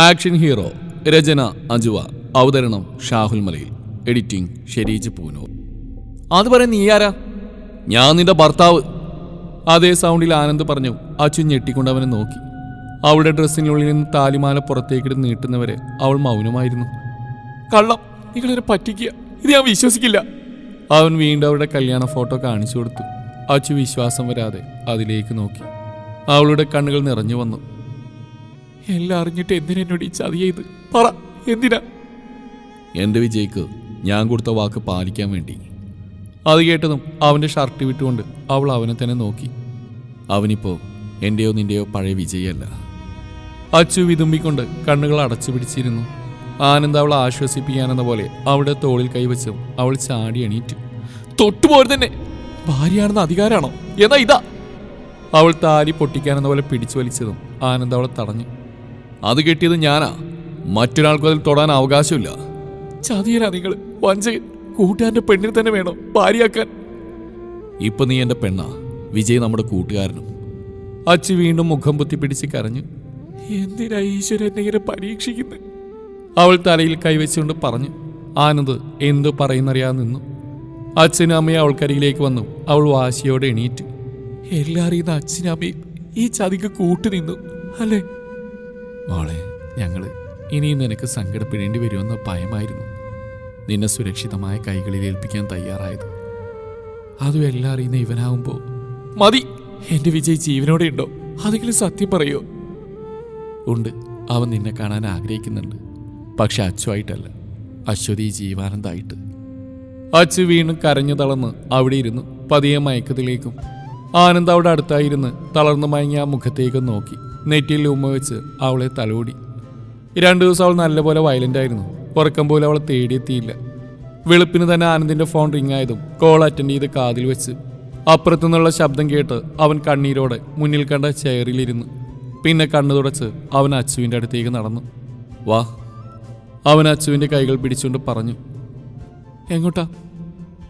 Action hero രചന അജുവ. അവതരണം Shahul Malayil. Editing Shereej Poonoor. അത് പറയാൻ നീ ആരാ? ഞാൻ നിന്റെ ഭർത്താവ്. അതേ സൗണ്ടിൽ ആനന്ദ് പറഞ്ഞു അച്ചു ഞെട്ടിക്കൊണ്ട് അവനെ നോക്കി. അവളുടെ ഡ്രസ്സിനുള്ളിൽ നിന്ന് താലിമാല പുറത്തേക്കിട്ട് നീട്ടുന്നവരെ അവൾ മൗനമായിരുന്നു. കള്ളം നിങ്ങളിവരെ പറ്റിക്കുക. ഇത് ഞാൻ വിശ്വസിക്കില്ല. അവൻ വീണ്ടും അവരുടെ കല്യാണ ഫോട്ടോ കാണിച്ചു കൊടുത്തു. അച്ചു വിശ്വാസം വരാതെ അതിലേക്ക് നോക്കി. അവളുടെ കണ്ണുകൾ നിറഞ്ഞു വന്നു. എല്ലാം അറിഞ്ഞിട്ട് എന്തിനാ എന്നോട് ഈ ചതി ചെയ്ത് പറ എന്തിനാ? എന്റെ വിജയ്ക്ക് ഞാൻ കൊടുത്ത വാക്ക് പാലിക്കാൻ വേണ്ടി. അത് കേട്ടതും അവന്റെ ഷർട്ട് വിട്ടുകൊണ്ട് അവൾ അവനെ തന്നെ നോക്കി. അവനിപ്പോ എന്റെയോ നിന്റെയോ പഴയ വിജയല്ല. അച്ചു വിതുമ്പിക്കൊണ്ട് കണ്ണുകൾ അടച്ചു പിടിച്ചിരുന്നു. ആനന്ദ് അവളെ ആശ്വസിപ്പിക്കാനെന്ന പോലെ അവളുടെ തോളിൽ കൈവച്ചും അവൾ ചാടി എണീറ്റു. തൊട്ടുപോലെ തന്നെ. ഭാര്യയാണെന്ന അധികാരമാണോ എന്നാ ഇതാ. അവൾ താലി പൊട്ടിക്കാനെന്ന പോലെ പിടിച്ചു വലിച്ചതും ആനന്ദ് അവളെ തടഞ്ഞു. അത് കിട്ടിയത് ഞാനാ. മറ്റൊരാൾക്കും അതിൽ തൊടാൻ അവകാശമില്ല. ചതിയനാ നിങ്ങൾ വഞ്ചകൻ. കൂട്ടുകാരന്റെ പെണ്ണിനെ തന്നെ വേണോ ഭാര്യയാക്കാൻ. ഇപ്പൊ നീ എന്റെ പെണ്ണാ. വിജയ് നമ്മുടെ കൂട്ടുകാരനും. അച്ചി വീണ്ടും മുഖം പൊത്തി പിടിച്ച് കരഞ്ഞു എന്തിനാ ഈശ്വരൻ എന്നെ ഇങ്ങനെ പരീക്ഷിക്കുന്നത് അവൾ തലയിൽ കൈവച്ചുകൊണ്ട് പറഞ്ഞു ആനന്ദ് എന്തു പറയുന്നറിയാതെ നിന്നു. അച്ഛനും അമ്മയും അവൾക്കരികിലേക്ക് വന്നു. അവൾ വാശിയോടെ എണീറ്റ് എല്ലാം അറിയുന്ന അച്ഛനും അമ്മയും ഈ ചതിക്ക് കൂട്ടു നിന്നു അല്ലേ? മോളെ ഞങ്ങൾ ഇനിയും നിനക്ക് സങ്കടപ്പെടേണ്ടി വരുമെന്ന ഭയമായിരുന്നു നിന്നെ സുരക്ഷിതമായ കൈകളിൽ ഏൽപ്പിക്കാൻ തയ്യാറായത്. അതും എല്ലാം അറിയുന്ന ഇവനാവുമ്പോ മതി എന്റെ വിജയ് ജീവനോടെ ഉണ്ടോ? അതെങ്കിലും സത്യം പറയോ? ഉണ്ട് അവൻ നിന്നെ കാണാൻ ആഗ്രഹിക്കുന്നുണ്ട്. പക്ഷെ അച്ചുവായിട്ടല്ല അശ്വതി ജീവാനന്ദായിട്ട്. അച്ചു വീണ് കരഞ്ഞു തളർന്ന് അവിടെ ഇരുന്നു പതിയെ മയക്കത്തിലേക്കും ആനന്ദ് അവിടെ അടുത്തായിരുന്ന് തളർന്നു മയങ്ങി ആ മുഖത്തേക്ക് നോക്കി. നെറ്റിയിൽ ഉമ്മ വെച്ച് അവളെ തലോടി. രണ്ടു ദിവസം അവൾ നല്ലപോലെ വയലന്റ് ആയിരുന്നു. ഉറക്കം പോലും അവളെ തേടിയെത്തിയില്ല വെളുപ്പിന് തന്നെ ആനന്ദിന്റെ ഫോൺ റിംഗ് ആയതും കോൾ അറ്റൻഡ് ചെയ്ത് കാതിൽ വെച്ച്. അപ്പുറത്തു നിന്നുള്ള ശബ്ദം കേട്ട് അവൻ കണ്ണീരോടെ മുന്നിൽ കണ്ട ചെയറിലിരുന്നു പിന്നെ കണ്ണു തുടച്ച് അവൻ അച്ചുവിന്റെ അടുത്തേക്ക് നടന്നു. വാ. അവൻ അച്ചുവിന്റെ കൈകൾ പിടിച്ചുകൊണ്ട് പറഞ്ഞു. എങ്ങോട്ടാ?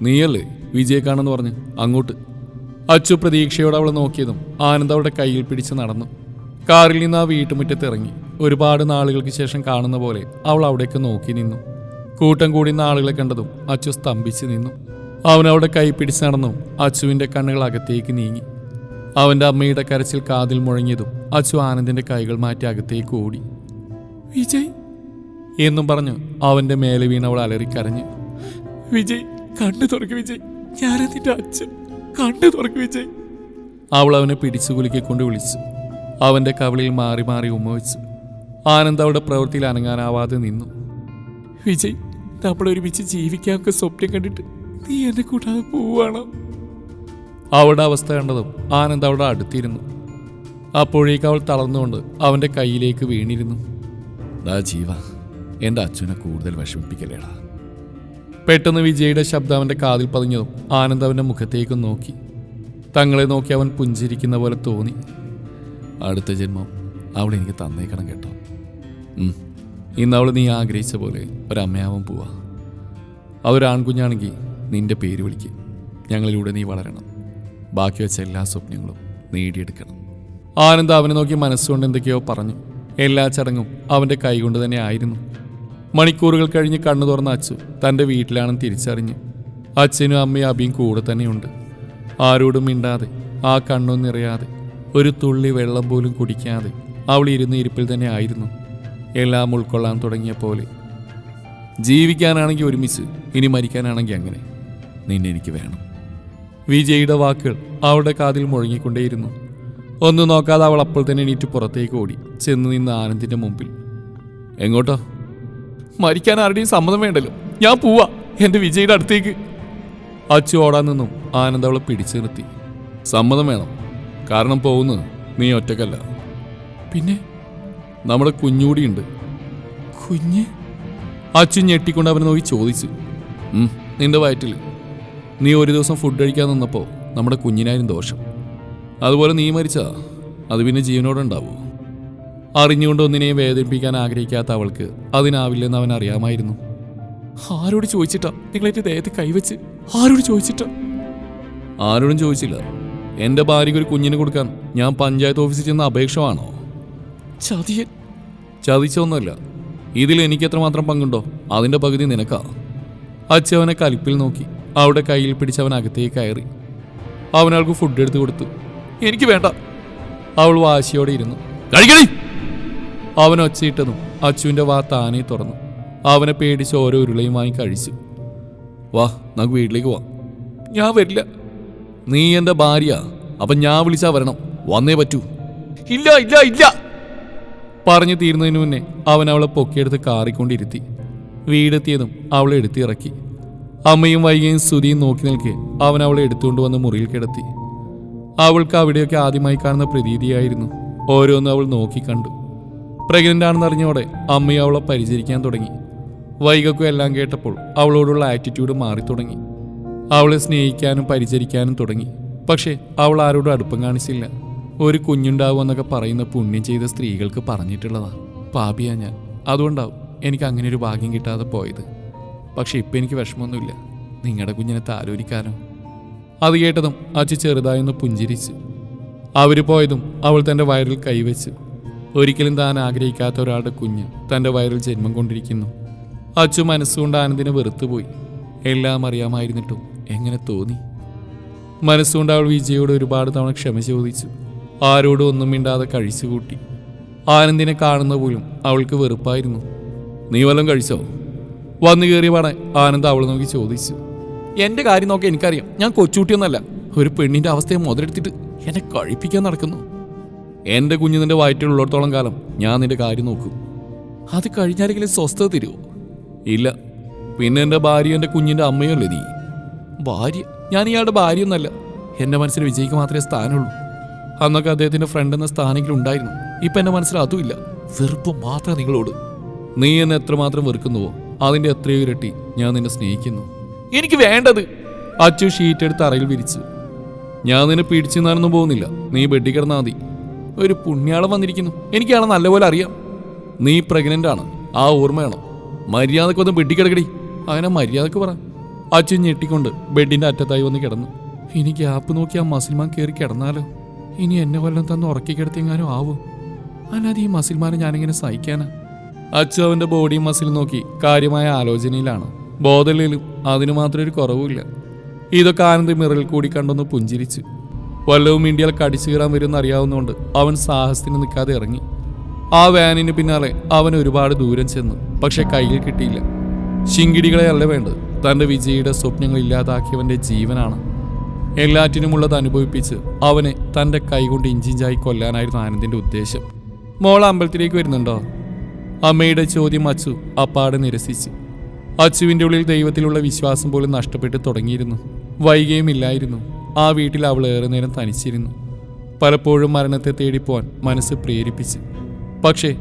നീയല്ലേ വിജയക്കാണെന്ന് കാണുന്നു പറഞ്ഞു. അങ്ങോട്ട്. അച്ചു പ്രതീക്ഷയോടെ അവളെ നോക്കിയതും ആനന്ദ് അവളുടെ കയ്യിൽ പിടിച്ച് നടന്നു. കാറിൽ നിന്ന് ആ വീട്ടുമുറ്റത്ത് ഇറങ്ങി. ഒരുപാട് നാളുകൾക്ക് ശേഷം കാണുന്ന പോലെ അവൾ അവിടേക്ക് നോക്കി നിന്നു. കൂട്ടം കൂടി ആളുകളെ കണ്ടതും അച്ചു സ്തംഭിച്ച് നിന്നു. അവൻ അവിടെ കൈ പിടിച്ച് നടന്നു. അച്ചുവിന്റെ കണ്ണുകൾ അകത്തേക്ക് നീങ്ങി. അവന്റെ അമ്മയുടെ കരച്ചിൽ കാതിൽ മുഴങ്ങിയതും അച്ചു ആനന്ദിന്റെ കൈകൾ മാറ്റി അകത്തേക്ക് ഓടി. വിജയ് എന്നും പറഞ്ഞു അവന്റെ മേലെ വീണ് അവൾ അലറിക്കരഞ്ഞു വിജയ് കണ്ണു തുറക്ക് വിജയ്. ഞാനെന്നിന്റെ അച്ഛൻ. കണ്ണു തുറക്ക് വിജയ്. അവൾ അവനെ പിടിച്ചു കുലുക്കിക്കൊണ്ട് വിളിച്ചു. അവന്റെ കവിളിൽ മാറി മാറി ഉമ്മവച്ചു. ആനന്ദ് അവളുടെ പ്രവൃത്തിയിൽ അനങ്ങാനാവാതെ നിന്നു. വിജയ് നമ്മൾ ഒരുമിച്ച് ജീവിക്കാനൊക്കെ സ്വപ്നം കണ്ടിട്ട് നീ എന്നെ കൂട്ടാതെ പോവാണോ അവളുടെ അവസ്ഥ കണ്ടതും ആനന്ദ് അവിടെ അടുത്തിരുന്നു. അപ്പോഴേക്ക് അവൾ തളർന്നുകൊണ്ട് അവന്റെ കയ്യിലേക്ക് വീണിരുന്നു. ദാ ജീവ എന്റെ അച്ഛനെ കൂടുതൽ വിഷമിപ്പിക്കലേടാ പെട്ടെന്ന് വിജയുടെ ശബ്ദം അവന്റെ കാതിൽ പതിഞ്ഞതും ആനന്ദ് അവന്റെ മുഖത്തേക്ക് നോക്കി. തങ്ങളെ നോക്കി അവൻ പുഞ്ചിരിക്കുന്ന പോലെ തോന്നി. അടുത്ത ജന്മം അവൾ എനിക്ക് തന്നേക്കണം കേട്ടോ. ഇന്ന് അവൾ നീ ആഗ്രഹിച്ച പോലെ ഒരമ്മയാവും പോവാ. അവരാൺകുഞ്ഞാണെങ്കിൽ നിന്റെ പേര് വിളിക്കും. ഞങ്ങളിലൂടെ നീ വളരണം. ബാക്കി വെച്ച എല്ലാ സ്വപ്നങ്ങളും നേടിയെടുക്കണം. ആനന്ദ് അവനെ നോക്കി മനസ്സുകൊണ്ട് എന്തൊക്കെയോ പറഞ്ഞു. എല്ലാ ചടങ്ങും അവന്റെ കൈകൊണ്ട് തന്നെ ആയിരുന്നു. മണിക്കൂറുകൾ കഴിഞ്ഞ് കണ്ണു തുറന്ന അച്ചു തന്റെ വീട്ടിലാണെന്ന് തിരിച്ചറിഞ്ഞു. അച്ഛനും അമ്മയും അബിയും കൂടെ തന്നെയുണ്ട്. ആരോടും മിണ്ടാതെ ആ കണ്ണു ഒരു തുള്ളി വെള്ളം പോലും കുടിക്കാതെ അവൾ ഇരുന്ന് ഇരിപ്പിൽ തന്നെ ആയിരുന്നു. എല്ലാം ഉൾക്കൊള്ളാൻ തുടങ്ങിയ പോലെ. ജീവിക്കാനാണെങ്കിൽ ഒരുമിച്ച് ഇനി മരിക്കാനാണെങ്കിൽ അങ്ങനെ. നിന്നെ എനിക്ക് വേണം. വിജയുടെ വാക്കുകൾ അവളുടെ കാതിൽ മുഴങ്ങിക്കൊണ്ടേയിരുന്നു. ഒന്നും നോക്കാതെ അവൾ അപ്പോൾ തന്നെ എണീറ്റ് പുറത്തേക്ക് ഓടി ചെന്ന് നിന്ന് ആനന്ദിന്റെ മുമ്പിൽ. എങ്ങോട്ടോ? മരിക്കാൻ ആരുടെയും സമ്മതം വേണ്ടല്ലോ. ഞാൻ പോവാ. എന്റെ വിജയുടെ അടുത്തേക്ക്. അച്ചു ഓടാൻ നിന്നും ആനന്ദ് അവളെ പിടിച്ചു നിർത്തി. സമ്മതം വേണം. കാരണം പോകുന്നത് നീ ഒറ്റക്കല്ല. പിന്നെ നമ്മുടെ കുഞ്ഞൂടിയുണ്ട്. കുഞ്ഞ്? അച്ഛൻ ഞെട്ടിക്കൊണ്ട് അവനെ നോക്കി ചോദിച്ചു. നിന്റെ വയറ്റിൽ നീ ഒരു ദിവസം ഫുഡ് കഴിക്കാൻ നിന്നപ്പോൾ നമ്മുടെ കുഞ്ഞിനായിരുന്നു ദോഷം. അതുപോലെ നീ മരിച്ചാ അത് പിന്നെ ജീവനോടെ ഉണ്ടാവൂ? അറിഞ്ഞുകൊണ്ട് ഒന്നിനെയും വേദനിപ്പിക്കാൻ ആഗ്രഹിക്കാത്ത അവൾക്ക് അതിനാവില്ലെന്ന് അവൻ അറിയാമായിരുന്നു. ആരോട് ചോദിച്ചിട്ടാ നിങ്ങൾ എന്റെ ദേഹത്ത് കൈവച്ച്? ആരോട് ചോദിച്ചിട്ടാ? ആരോടും ചോദിച്ചില്ല. എന്റെ ഭാര്യയ്ക്ക് ഒരു കുഞ്ഞിനെ കൊടുക്കാൻ ഞാൻ പഞ്ചായത്ത് ഓഫീസിൽ ചെന്ന അപേക്ഷമാണോ? ചതിയൻ. ചതിച്ചൊന്നുമല്ല. ഇതിൽ എനിക്ക് എത്രമാത്രം പങ്കുണ്ടോ അതിന്റെ പകുതി നിനക്കാ. അച്ഛവനെ കലിപ്പിൽ നോക്കി അവിടെ കയ്യിൽ പിടിച്ച് അവൻ അകത്തേക്ക് കയറി. അവനൾക്ക് ഫുഡ് എടുത്തു കൊടുത്തു. എനിക്ക് വേണ്ട. അവൾ വാശിയോടെ ഇരുന്നു. കഴിക്കണേ അവൻ ഒച്ചയിട്ടതും അച്ചുവിന്റെ വാ താനെ തുറന്നു. അവനെ പേടിച്ച് ഓരോ ഉരുളയും വാങ്ങി കഴിച്ചു. വാ നമുക്ക് വീട്ടിലേക്ക് പോവാം. ഞാൻ വരില്ല. നീ എന്റെ ഭാര്യ അപ്പൊ ഞാൻ വിളിച്ചാ വരണം. വന്നേ പറ്റൂ. ഇല്ല ഇല്ല ഇല്ല. പറഞ്ഞു തീരുന്നതിന് മുന്നേ അവൻ അവളെ പൊക്കിയെടുത്ത് കാറിക്കൊണ്ടിരുത്തി. വീടെത്തിയതും അവളെ എടുത്തിറക്കി. അമ്മയും വൈകിയും സ്തുതിയും നോക്കി നിൽക്കെ അവൻ അവളെ എടുത്തുകൊണ്ട് വന്ന് മുറിയിൽ കിടത്തി. അവൾക്ക് അവിടെയൊക്കെ ആദ്യമായി കാണുന്ന പ്രതീതിയായിരുന്നു. ഓരോന്നും അവൾ നോക്കിക്കണ്ടു പ്രഗ്നന്റ് ആണെന്നറിഞ്ഞോടെ അമ്മയും അവളെ പരിചരിക്കാൻ തുടങ്ങി. വൈകക്കും എല്ലാം കേട്ടപ്പോൾ അവളോടുള്ള ആറ്റിറ്റ്യൂഡ് മാറി തുടങ്ങി അവളെ സ്നേഹിക്കാനും പരിചരിക്കാനും തുടങ്ങി. പക്ഷേ അവൾ ആരോടും അടുപ്പം കാണിച്ചില്ല. ഒരു കുഞ്ഞുണ്ടാവുമെന്നൊക്കെ പറയുന്ന പുണ്യം ചെയ്ത സ്ത്രീകൾക്ക് പറഞ്ഞിട്ടുള്ളതാ. പാപിയാ ഞാൻ. അതുകൊണ്ടാവും എനിക്ക് അങ്ങനെ ഒരു ഭാഗ്യം കിട്ടാതെ പോയത്. പക്ഷെ ഇപ്പം എനിക്ക് വിഷമമൊന്നുമില്ല. നിങ്ങളുടെ കുഞ്ഞിനെ താലോലിക്കാനോ? അത് കേട്ടതും അച്ഛ ചെറുതായൊന്ന് പുഞ്ചിരിച്ചു. അവർ പോയതും അവൾ തന്റെ വയറിൽ കൈവച്ച്. ഒരിക്കലും താൻ ആഗ്രഹിക്കാത്ത ഒരാളുടെ കുഞ്ഞ് തന്റെ വയറിൽ ജന്മം കൊണ്ടിരിക്കുന്നു. അച്ചു മനസ്സുകൊണ്ട് ആനന്ദിനെ വെറുത്തുപോയി. എല്ലാം അറിയാമായിരുന്നിട്ടും എങ്ങനെ തോന്നി? മനസ്സുകൊണ്ട് അവൾ വിജയോട് ഒരുപാട് തവണ ക്ഷമ ചോദിച്ചു. ആരോടും ഒന്നും മിണ്ടാതെ കഴിച്ചു കൂട്ടി. ആനന്ദിനെ കാണുന്ന പോലും അവൾക്ക് വെറുപ്പായിരുന്നു. നീ വല്ലതും കഴിച്ചോ? വന്നു കയറിയ പാടെ ആനന്ദ് അവൾ നോക്കി ചോദിച്ചു. എന്റെ കാര്യം നോക്കി എനിക്കറിയാം. ഞാൻ കൊച്ചുകുട്ടിയൊന്നല്ല. ഒരു പെണ്ണിന്റെ അവസ്ഥയെ മുതലെടുത്തിട്ട് എന്നെ കഴിപ്പിക്കാൻ നടക്കുന്നു. എന്റെ കുഞ്ഞു നിന്റെ വയറ്റിലുള്ളിടത്തോളം കാലം ഞാൻ നിന്റെ കാര്യം നോക്കും. അത് കഴിഞ്ഞാലെങ്കിലും സ്വസ്ഥത തരുമോ ഇല്ല. പിന്നെ എന്റെ ഭാര്യ എന്റെ കുഞ്ഞിന്റെ അമ്മയല്ലേ നീ? ഭാര്യ. ഞാൻ ഇയാളുടെ ഭാര്യയൊന്നല്ല എന്റെ മനസ്സിൽ വിജയ്ക്ക് മാത്രമേ സ്ഥാനമുള്ളൂ. അന്നൊക്കെ അദ്ദേഹത്തിന്റെ ഫ്രണ്ട് എന്ന സ്ഥാനെങ്കിലും ഉണ്ടായിരുന്നു. ഇപ്പൊ എന്റെ മനസ്സിൽ അതുമില്ല വെറുപ്പ് മാത്രം നിങ്ങളോട്. നീ എന്നെ എത്രമാത്രം വെറുക്കുന്നുവോ അതിന്റെ എത്രയോ ഇരട്ടി ഞാൻ നിന്നെ സ്നേഹിക്കുന്നു. എനിക്ക് വേണ്ടത്. അച്ചു ഷീറ്റ് എടുത്ത് അറയിൽ വിരിച്ചു. ഞാൻ നിന്നെ പിടിച്ചു നിന്നാനൊന്നും പോകുന്നില്ല. നീ ബെഡി കിടന്നാ മതി. ഒരു പുണ്യാളം വന്നിരിക്കുന്നു. എനിക്കാണ് നല്ലപോലെ അറിയാം. നീ പ്രഗ്നന്റ് ആണ്. ആ ഓർമ്മയാണോ മര്യാദക്കൊന്ന് ബെഡി കിടക്കടി. അങ്ങനെ മര്യാദയ്ക്ക് പറ. അച്ഛൻ ഞെട്ടിക്കൊണ്ട് ബെഡിന്റെ അറ്റത്തായി വന്ന് കിടന്നു. ഇനി ഗ്യാപ്പ് നോക്കി ആ മസിൽമാൻ കയറി കിടന്നാലോ? ഇനി എന്നെ വല്ലതും തന്ന് ഉറക്കി കിടത്തിയെങ്ങാനും ആവും? അല്ലാതെ ഈ മസിൽമാനെ ഞാനിങ്ങനെ സഹിക്കാനാ. അച്ഛൻ അവന്റെ ബോഡിയും മസിൽ നോക്കി കാര്യമായ ആലോചനയിലാണ്. ബോധലിലും അതിനു മാത്രം ഒരു കുറവുമില്ല. ഇതൊക്കെ ആനന്ദ് മിററിൽ കൂടി കണ്ടൊന്ന് പുഞ്ചിരിച്ചു. വല്ലവും ഇന്ത്യയിൽ കടിച്ചു കയറാൻ വരും എന്നറിയാവുന്നതുകൊണ്ട് അവൻ സാഹസത്തിന് നിൽക്കാതെ ഇറങ്ങി. ആ വാനിന് പിന്നാലെ അവൻ ഒരുപാട് ദൂരം ചെന്നു. പക്ഷെ കയ്യിൽ കിട്ടിയില്ല. ശിങ്കിടികളെ അല്ല വേണ്ടത്. തന്റെ വിജയിയുടെ സ്വപ്നങ്ങൾ ഇല്ലാതാക്കിയവന്റെ ജീവനാണ്. എല്ലാറ്റിനുമുള്ളത് അനുഭവിപ്പിച്ച് അവനെ തന്റെ കൈകൊണ്ട് ഇഞ്ചിഞ്ചായി കൊല്ലാനായിരുന്നു ആനന്ദിന്റെ ഉദ്ദേശം. മോൾ അമ്പലത്തിലേക്ക് വരുന്നുണ്ടോ? അമ്മയുടെ ചോദ്യം അച്ചു അപ്പാടെ നിരസിച്ച്. അച്ചുവിന്റെ ഉള്ളിൽ ദൈവത്തിലുള്ള വിശ്വാസം പോലും നഷ്ടപ്പെട്ട് തുടങ്ങിയിരുന്നു. വൈകിയും ഇല്ലായിരുന്നു. ആ വീട്ടിൽ അവൾ ഏറെ നേരം തനിച്ചിരുന്നു. പലപ്പോഴും മരണത്തെ തേടിപ്പോവാൻ മനസ്സ് പ്രേരിപ്പിച്ച്. പക്ഷേ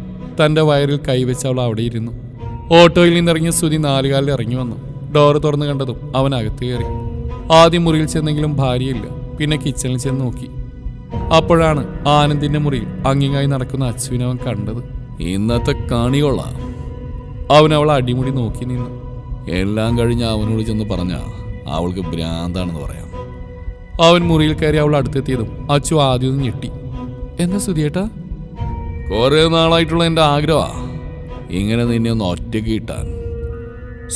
തന്റെ വയറിൽ കൈവച്ച് അവൾ അവിടെ ഇരുന്നു ഓട്ടോയിൽ നിന്നിറങ്ങിയ സ്തുതി നാലുകാലിൽ ഇറങ്ങി വന്നു. ഡോറ് തുറന്നു കണ്ടതും അവൻ അകത്ത് കയറി. ആദ്യം മുറിയിൽ ചെന്നെങ്കിലും ഭാര്യയില്ല. പിന്നെ കിച്ചണിൽ ചെന്ന് നോക്കി. അപ്പോഴാണ് ആനന്ദിന്റെ മുറിയിൽ അങ്ങിങ്ങായി നടക്കുന്ന അച്ചുവിനെ അവൻ കണ്ടത്. ഇന്നത്തെ കാണിയോളാ അവൻ അവളെ അടിമുടി നോക്കി നിന്നു. എല്ലാം കഴിഞ്ഞ് അവനോട് ചെന്ന് പറഞ്ഞ അവൾക്ക് ഭ്രാന്താണെന്ന് പറയാം. അവൻ മുറിയിൽ കയറി അവൾ അടുത്തെത്തിയതും അച്ചു ആദ്യം ഒന്ന് ഞെട്ടി. എന്താ സുധിയേട്ടാ കുറേ നാളായിട്ടുള്ള എന്റെ ആഗ്രഹമാണ് ഇങ്ങനെ നിന്നെ ഒന്ന് ഒറ്റയ്ക്ക് കിട്ടാൻ.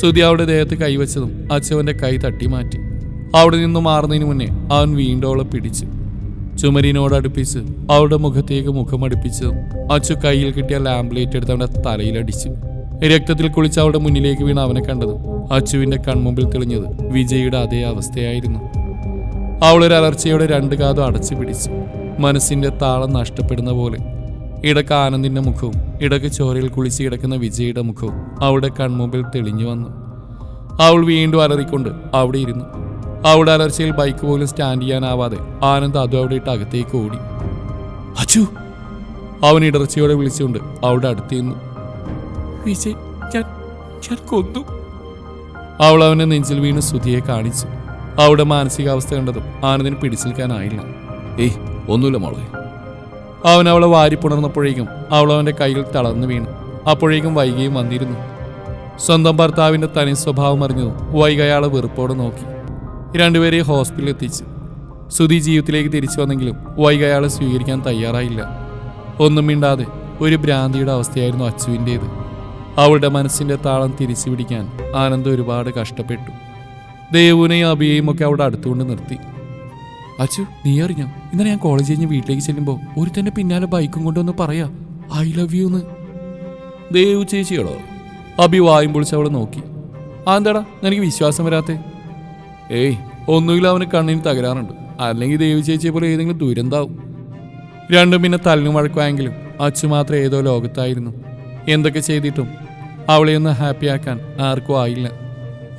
സുധി അവളുടെ ദേഹത്ത് കൈവച്ചതും അച്ഛവന്റെ കൈ തട്ടി മാറ്റി. അവിടെ നിന്ന് മാറുന്നതിന് മുന്നേ അവൻ വീണ്ടും അവളെ പിടിച്ച്. ചുമരിനോട് അടുപ്പിച്ച് അവളുടെ മുഖത്തേക്ക് മുഖമടുപ്പിച്ചതും അച്ചു കയ്യിൽ കിട്ടിയ ലാംബ്ലേറ്റ് എടുത്ത് അവന്റെ തലയിലടിച്ചു. രക്തത്തിൽ കുളിച്ച് അവളുടെ മുന്നിലേക്ക് വീണ് അവനെ കണ്ടത് അച്ഛുവിന്റെ കൺമുമ്പിൽ തെളിഞ്ഞത് വിജയുടെ അതേ അവസ്ഥയായിരുന്നു. അവളൊരു അലർച്ചയോടെ രണ്ട് കാതും അടച്ചു പിടിച്ചു. മനസ്സിന്റെ താളം നഷ്ടപ്പെടുന്ന പോലെ ഇടയ്ക്ക് ആനന്ദിന്റെ മുഖവും ഇടയ്ക്ക് ചോരയിൽ കുളിച്ച് കിടക്കുന്ന വിജയുടെ മുഖവും അവളുടെ കൺമുമ്പിൽ തെളിഞ്ഞു വന്നു. അവൾ വീണ്ടും അലറിക്കൊണ്ട് അവിടെ ഇരുന്നു. അവളുടെ അലർച്ചയിൽ ബൈക്ക് പോലും സ്റ്റാൻഡ് ചെയ്യാനാവാതെ ആനന്ദ് അതും അവിടെ ഇട്ട് അകത്തേക്ക് ഓടി. അച്ചു! അവൻ ഇടർച്ചയോടെ വിളിച്ചുകൊണ്ട് അവളുടെ അടുത്ത് നിന്നു. കൊന്നു. അവൾ അവനെ നെഞ്ചിൽ വീണ് സുധിയെ കാണിച്ചു. അവളുടെ മാനസികാവസ്ഥ കണ്ടതും ആനന്ദിന് പിടിച്ചിൽക്കാനായില്ല ഏയ് ഒന്നുമില്ല മോളെ. അവൻ അവളെ വാരിപ്പുണർന്നപ്പോഴേക്കും അവൾ അവന്റെ കയ്യിൽ തളർന്നു വീണു. അപ്പോഴേക്കും വൈകിയും വന്നിരുന്നു. സ്വന്തം ഭർത്താവിന്റെ തനി സ്വഭാവം അറിഞ്ഞു വൈകി അയാളെ വെറുപ്പോടെ നോക്കി. രണ്ടുപേരെ ഹോസ്പിറ്റലിൽ എത്തിച്ചു. സുധി ജീവിതത്തിലേക്ക് തിരിച്ചു വന്നെങ്കിലും വൈകി അയാളെ സ്വീകരിക്കാൻ തയ്യാറായില്ല. ഒന്നും മിണ്ടാതെ ഒരു ഭ്രാന്തിയുടെ അവസ്ഥയായിരുന്നു അച്ചുവിന്റേത് അവളുടെ മനസ്സിന്റെ താളം തിരിച്ചു പിടിക്കാൻ ആനന്ദ് ഒരുപാട് കഷ്ടപ്പെട്ടു. ദേവുനെയും അഭിയെയും ഒക്കെ അവിടെ അടുത്തുകൊണ്ട് നിർത്തി. അച്ചു നീ അറിഞ്ഞോ? ഇന്നലെ ഞാൻ കോളേജ് കഴിഞ്ഞ് വീട്ടിലേക്ക് ചെല്ലുമ്പോൾ ഒരു തന്നെ പിന്നാലെ ബൈക്കും കൊണ്ടുവന്ന് പറയാ ഐ ലവ് യു എന്ന് ദേവു ചേച്ചിയോളോ അഭി വായും പൊളിച്ച് അവളെ നോക്കി. ആ എന്താടാ എനിക്ക് വിശ്വാസം വരാത്തേ? ഏയ് ഒന്നുകിൽ അവന് കണ്ണിന് തകരാറുണ്ട്. അല്ലെങ്കിൽ ദേവി ചേച്ചിയെ പോലെ ഏതെങ്കിലും ദുരന്താവും. രണ്ടും പിന്നെ തല്ലും വഴക്കുമായെങ്കിലും അച്ചു മാത്രം ഏതോ ലോകത്തായിരുന്നു. എന്തൊക്കെ ചെയ്തിട്ടും അവളെ ഒന്ന് ഹാപ്പിയാക്കാൻ ആർക്കും ആയില്ല.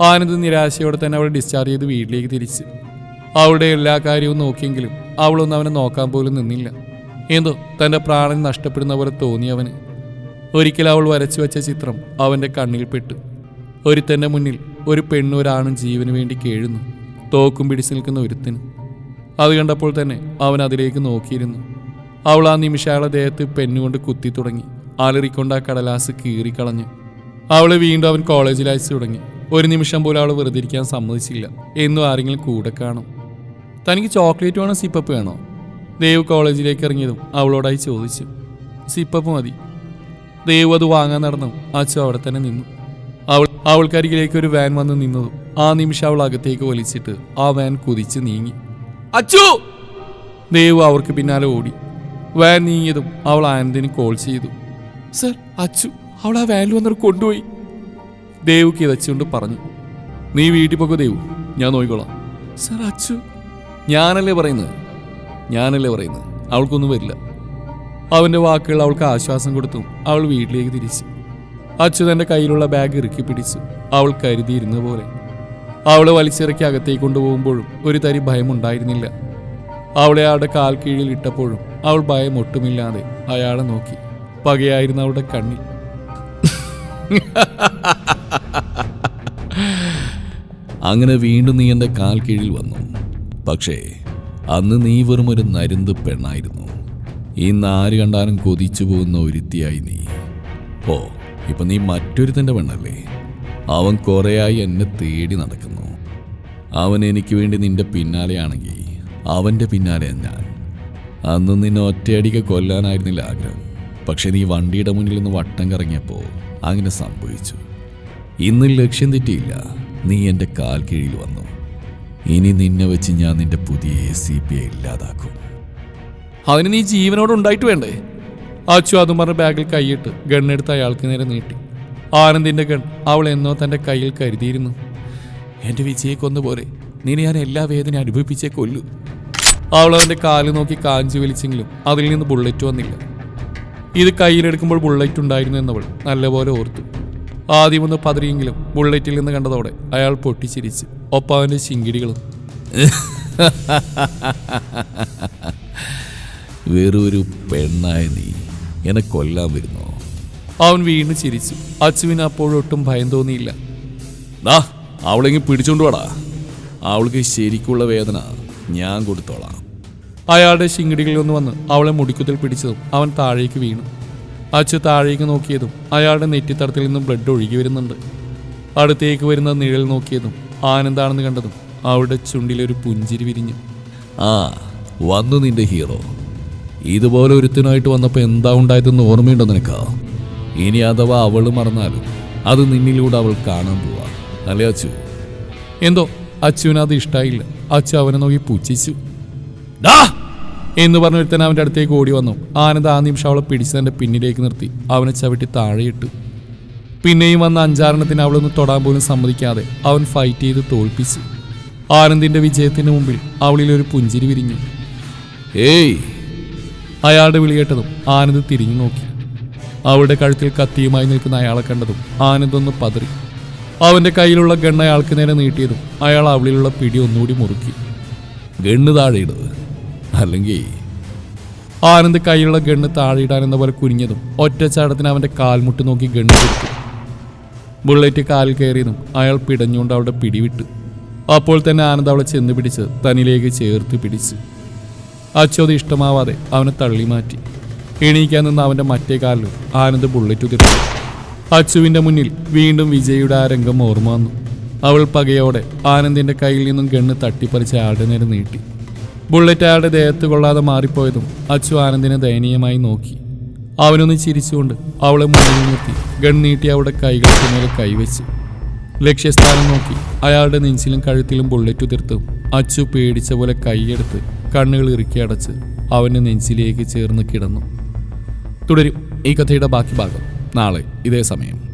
ആനന്ദ് നിരാശയോടെ തന്നെ അവളെ ഡിസ്ചാർജ് ചെയ്ത് വീട്ടിലേക്ക് തിരിച്ച്. അവളുടെ എല്ലാ കാര്യവും നോക്കിയെങ്കിലും അവളൊന്നും അവനെ നോക്കാൻ പോലും നിന്നില്ല. എന്തോ തന്റെ പ്രാണൻ നഷ്ടപ്പെടുന്ന പോലെ തോന്നി അവന്. ഒരിക്കൽ അവൾ വരച്ചു വെച്ച ചിത്രം അവന്റെ കണ്ണിൽ പെട്ടു. ഒരുത്തന്റെ മുന്നിൽ ഒരു പെണ്ണും ഒരാണും ജീവന് വേണ്ടി കേഴുന്നു. തോക്കും പിടിച്ചു നിൽക്കുന്ന ഒരുത്തിന് അത് കണ്ടപ്പോൾ തന്നെ അവൻ അതിലേക്ക് നോക്കിയിരുന്നു. അവൾ ആ നിമിഷം അയാളെ ദേഹത്ത് പെണ്ണുകൊണ്ട് കുത്തി തുടങ്ങി. അലറിക്കൊണ്ട് ആ കടലാസ് കീറിക്കളഞ്ഞു അവളെ വീണ്ടും അവൻ കോളേജിൽ അയച്ചു തുടങ്ങി. ഒരു നിമിഷം പോലും അവൾ വെറുതെ ഇരിക്കാൻ സമ്മതിച്ചില്ല. എന്നും ആരെങ്കിലും കൂടെ കാണും. തനിക്ക് ചോക്ലേറ്റ് വേണോ സിപ്പപ്പ് വേണോ? ദേവ് കോളേജിലേക്ക് ഇറങ്ങിയതും അവളോടായി ചോദിച്ചു. സിപ്പപ്പ് മതി. ദേവ് അത് വാങ്ങാൻ നടന്നു. അച്ഛൻ അവിടെ തന്നെ നിന്നു. അവൾ അവൾക്കരികിലേക്ക് ഒരു വാൻ വന്ന് നിന്നതും ആ നിമിഷം അവൾ അകത്തേക്ക് വലിച്ചിട്ട് ആ വാൻ കുതിച്ച് നീങ്ങി. അച്ചു! ദേവ് അവർക്ക് പിന്നാലെ ഓടി. വാൻ നീങ്ങിയതും അവൾ ആനന്ദിന് കോൾ ചെയ്തു. സർ അച്ചു അവൾ ആ വാനിൽ വന്നവർ കൊണ്ടുപോയി. ദേവ് കിതച്ചുകൊണ്ട് പറഞ്ഞു. നീ വീട്ടിൽ പോക്കോ ദേവു. ഞാൻ നോക്കിക്കോളാം. സർ അച്ചു ഞാനല്ലേ പറയുന്നത്? ഞാനല്ലേ പറയുന്നത്? അവൾക്കൊന്നും വരില്ല. അവന്റെ വാക്കുകൾ അവൾക്ക് ആശ്വാസം കൊടുത്തു. അവൾ വീട്ടിലേക്ക് തിരിച്ചു. അച്യുതന്റെ കയ്യിലുള്ള ബാഗ് ഇറുക്കി പിടിച്ചു അവൾ കരുതിയിരുന്ന പോലെ. അവളെ വലിച്ചിറക്കി അകത്തേക്ക് കൊണ്ടുപോകുമ്പോഴും ഒരു തരി ഭയമുണ്ടായിരുന്നില്ല അവളെ അയാളുടെ കാൽ കീഴിൽ ഇട്ടപ്പോഴും അവൾ ഭയം ഒട്ടുമില്ലാതെ അയാളെ നോക്കി. പകയായിരുന്നു അവളുടെ കണ്ണിൽ. അങ്ങനെ വീണ്ടും നീ എന്റെ കാൽ കീഴിൽ വന്നു. പക്ഷേ അന്ന് നീ വെറും ഒരു നരുന്ത് പെണ്ണായിരുന്നു. ഇന്ന് ആര് കണ്ടാലും കൊതിച്ചു പോകുന്ന ഒരുത്തിയായി നീ. ഓ ഇപ്പൊ നീ മറ്റൊരുത്തന്റെ പെണ്ണല്ലേ? അവൻ കുറേയായി എന്നെ തേടി നടക്കുന്നു. അവൻ എനിക്ക് വേണ്ടി നിന്റെ പിന്നാലെയാണെങ്കിൽ അവന്റെ പിന്നാലെ ഞാൻ. അന്ന് നിന്നെ ഒറ്റയടിക്ക് കൊല്ലാനായിരുന്നില്ല ആഗ്രഹം. പക്ഷെ നീ വണ്ടിയുടെ മുന്നിൽ നിന്ന് വട്ടം കറങ്ങിയപ്പോൾ അങ്ങനെ സംഭവിച്ചു. ഇന്ന് ലക്ഷ്യം തെറ്റിയില്ല. നീ എന്റെ കാൽ കീഴിൽ വന്നു. ഇനി നിന്നെ വെച്ച് ഞാൻ നിന്റെ പുതിയ എ സി പി ഇല്ലാതാക്കും. അതിന് നീ ജീവനോട് ഉണ്ടായിട്ട് വേണ്ടേ? അച്ചു അതും പറഞ്ഞ ബാഗിൽ കൈയിട്ട് ഗണ്ണെടുത്ത് അയാൾക്ക് നേരെ നീട്ടി. ആനന്ദിന്റെ ഗൺ അവൾ എന്നോ തന്റെ കയ്യിൽ കരുതിയിരുന്നു. എന്റെ വിജയെ കൊന്നുപോലെ നിന്നെ ഞാൻ എല്ലാ വേദന അനുഭവിപ്പിച്ചേ കൊല്ലു. അവൾ അവന്റെ കാൽ നോക്കി കാഞ്ചി വലിച്ചെങ്കിലും അതിൽ നിന്ന് ബുള്ളറ്റ് വന്നില്ല. ഇത് കയ്യിലെടുക്കുമ്പോൾ ബുള്ളറ്റ് ഉണ്ടായിരുന്നു എന്നവൾ നല്ലപോലെ ഓർത്തു. ആദ്യമൊന്ന് പതിരിയെങ്കിലും ബുള്ളറ്റിൽ നിന്ന് കണ്ടതോടെ അയാൾ പൊട്ടിച്ചിരിച്ച്. ഒപ്പം അവന്റെ ശിങ്കിടികളും വെറൊരു പെണ്ണായ നീ. എന്നെ കൊല്ലാൻ വരുന്നോ? അവൻ വീണ് ചിരിച്ചു. അച്ചുവിന് അപ്പോഴൊട്ടും ഭയം തോന്നിയില്ല. ദാ അവളെങ്കിൽ പിടിച്ചോണ്ട് വാടാ. അവൾക്ക് ശരിക്കുള്ള വേദന ഞാൻ കൊടുത്തോളാം. അയാളുടെ ശിങ്കിടികളിൽ ഒന്ന് വന്ന് അവളെ മുടിക്കുത്തിൽ പിടിച്ചതും അവൻ താഴേക്ക് വീണു. അച്ചു താഴേക്ക് നോക്കിയതും അയാളുടെ നെറ്റിത്തടത്തിൽ നിന്നും ബ്ലഡ് ഒഴുകി വരുന്നുണ്ട്. അടുത്തേക്ക് വരുന്ന നിഴൽ നോക്കിയതും ആനന്ദാണെന്ന് കണ്ടതും അവളുടെ ചുണ്ടിലൊരു പുഞ്ചിരി വിരിഞ്ഞു. ആ വന്നു നിന്റെ ഹീറോ. ഇതുപോലെ ഒരുത്തിനായിട്ട് വന്നപ്പോൾ എന്താ ഉണ്ടായതെന്ന് ഓർമ്മയുണ്ടോ നിനക്ക്? ഇനി അഥവാ അവൾ മറന്നാലും അത് നിന്നിലൂടെ അവൾ കാണാൻ പോവാ. അല്ലേ അച്ചു? എന്തോ? അച്ചുവിന് അത് ഇഷ്ടായില്ല. അച്ചു അവനെ നോക്കി പുച്ഛിച്ചു. ഡാ! എന്ന് പറഞ്ഞ ഒരുത്തൻ അവന്റെ അടുത്തേക്ക് ഓടി വന്നു. ആനന്ദ് ആ നിമിഷം അവളെ പിടിച്ച് തന്റെ പിന്നിലേക്ക് നിർത്തി. അവനെ ചവിട്ടി താഴെയിട്ടു. പിന്നെയും വന്ന അഞ്ചാറെണ്ണത്തിന് അവളൊന്ന് തൊടാൻ പോലും സമ്മതിക്കാതെ അവൻ ഫൈറ്റ് ചെയ്ത് തോൽപ്പിച്ചു. ആനന്ദിന്റെ വിജയത്തിന് മുമ്പിൽ അവളിൽ ഒരു പുഞ്ചിരി വിരിഞ്ഞു. ഏയ്! അയാളുടെ വിളി കേട്ടതും ആനന്ദ് തിരിഞ്ഞു നോക്കി. അവളുടെ കഴുത്തിൽ കത്തിയുമായി നിൽക്കുന്ന അയാളെ കണ്ടതും ആനന്ദ് ഒന്ന് പതറി. അവന്റെ കയ്യിലുള്ള ഗണ്ണ് അയാൾക്ക് നേരെ നീട്ടിയതും അയാൾ അവളിലുള്ള പിടി ഒന്നുകൂടി മുറുക്കി. ഗണ്ണ് താഴെ ഇട് അല്ലെങ്കിൽ ആനന്ദ് കയ്യിലുള്ള ഗണ്ണ് താഴെയിടാൻ എന്ന പോലെ കുനിഞ്ഞതും ഒറ്റച്ചാടത്തിന് അവന്റെ കാൽമുട്ട് നോക്കി ഗണ്ണ് കൊടുത്തു ബുള്ളറ്റ് കാലിൽ കയറിയതും അയാൾ പിടഞ്ഞുകൊണ്ട് അവളുടെ പിടിവിട്ടു. അപ്പോൾ തന്നെ ആനന്ദ് അവളെ ചെന്ന് പിടിച്ച് തന്നിലേക്ക് ചേർത്ത് പിടിച്ച്. അച്ചോത് ഇഷ്ടമാവാതെ അവനെ തള്ളി മാറ്റി. എണീക്കാൻ നിന്ന് അവന്റെ മറ്റേ കാലിലും ആനന്ദ് ബുള്ളറ്റ് ഉതിർത്തു. അച്ചുവിന്റെ മുന്നിൽ വീണ്ടും വിജയുടെ ആ രംഗം ഓർമ്മ വന്നു. അവൾ പകയോടെ ആനന്ദിന്റെ കയ്യിൽ നിന്നും ഗണ്ണ് തട്ടിപ്പറിച്ച് ആടെ നീട്ടി. ബുള്ളറ്റ് അയാളുടെ ദേഹത്ത് കൊള്ളാതെ മാറിപ്പോയതും അച്ചു ആനന്ദിനെ ദയനീയമായി നോക്കി. അവനൊന്ന് ചിരിച്ചുകൊണ്ട് അവളെ മുന്നിൽ നിർത്തി. ഗൺ നീട്ടി അവളുടെ കൈകൾക്ക് മേലെ കൈവച്ച്. ലക്ഷ്യസ്ഥാനം നോക്കി അയാളുടെ നെഞ്ചിലും കഴുത്തിലും ബുള്ളറ്റ് ഉതിർത്തും അച്ചു പേടിച്ച പോലെ കൈയെടുത്ത് കണ്ണുകൾ ഇറുക്കി അടച്ച് അവന്റെ നെഞ്ചിലേക്ക് ചേർന്ന് കിടന്നു. തുടരും ഈ കഥയുടെ ബാക്കി ഭാഗം. നാളെ ഇതേ സമയം.